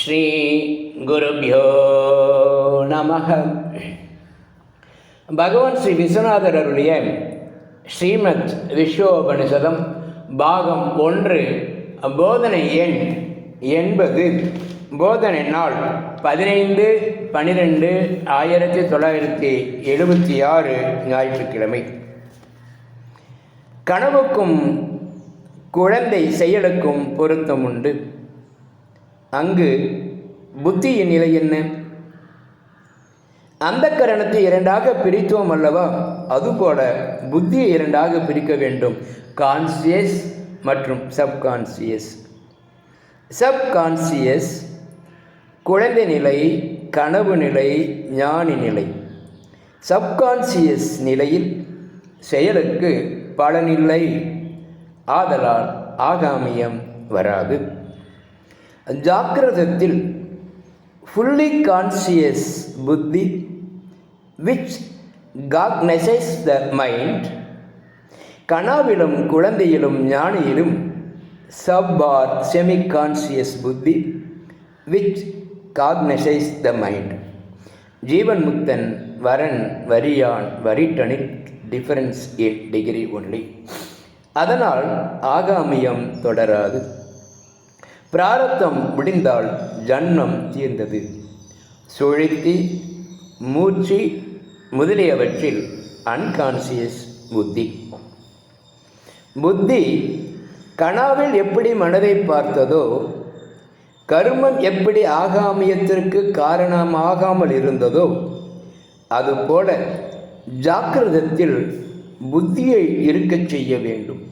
ஸ்ரீ குருபியோ நம பகவான் ஸ்ரீ விஸ்வநாதர் அருளிய ஸ்ரீமத் விஸ்வோபனிஷதம் பாகம் ஒன்று போதனை எண் என்பது போதனை நாள் பதினைந்து பனிரெண்டு ஆயிரத்தி தொள்ளாயிரத்தி எழுபத்தி ஆறு ஞாயிற்றுக்கிழமை. கனவுக்கும் குழந்தை செயலுக்கும் பொருத்தம் உண்டு. அங்கு புத்தியின் நிலை என்ன? அந்த கரணத்தை இரண்டாக பிரித்தோம் அல்லவா? அதுபோல புத்தியை இரண்டாக பிரிக்க வேண்டும். கான்சியஸ் மற்றும் சப்கான்சியஸ் சப்கான்சியஸ் குழந்தை நிலை கனவு நிலை ஞானி நிலை. சப்கான்சியஸ் நிலையில் செயலுக்கு பலனில்லை ஆதலால் ஆகாமியம் வராது. ஜாக்கிரதத்தில் ஃபுல்லி கான்சியஸ் புத்தி விச் காக்னசைஸ் த மைண்ட் கனாவிலும் குழந்தையிலும் ஞானியிலும் சப் ஆர் செமி கான்சியஸ் புத்தி விச் காக்னைசைஸ் த மைண்ட் ஜீவன் முக்தன் வரன் வரியான் வரிட்டனில் டிஃபரன்ஸ் இன் டிகிரி ஒன்லி அதனால் ஆகாமியம் தொடராது. பிராரத்தம் முடிந்தால் ஜன்மம் தீர்ந்தது. சுழித்தி மூச்சு முதலியவற்றில் அன்கான்சியஸ் புத்தி. புத்தி கனாவில் எப்படி மனதை பார்த்ததோ கருமம் எப்படி ஆகாமியத்திற்கு காரணமாகாமல் இருந்ததோ அதுபோல ஜாக்கிரதத்தில் புத்தியை இருக்கச் செய்ய வேண்டும்.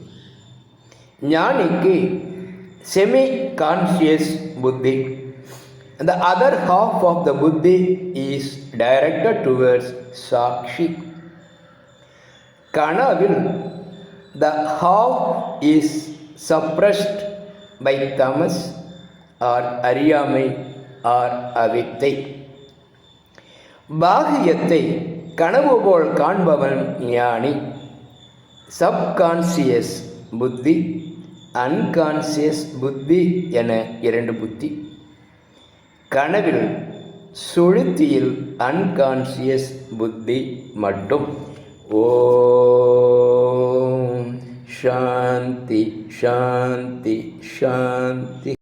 ஞானிக்கு செமி கான்சியஸ் புத்தி the other half of the buddhi is directed towards sakshi கனவில் the half is suppressed by tamas or அறியாமை or அவித்தை பாகியத்தை கனவு போல் காண்பவன் ஞானி சப்கான்சியஸ் புத்தி அன்கான்சியஸ் புத்தி என இரண்டு புத்தி. கனவில் சுழுத்தியில் அன்கான்சியஸ் புத்தி மட்டும். ஓம். சாந்தி சாந்தி சாந்தி.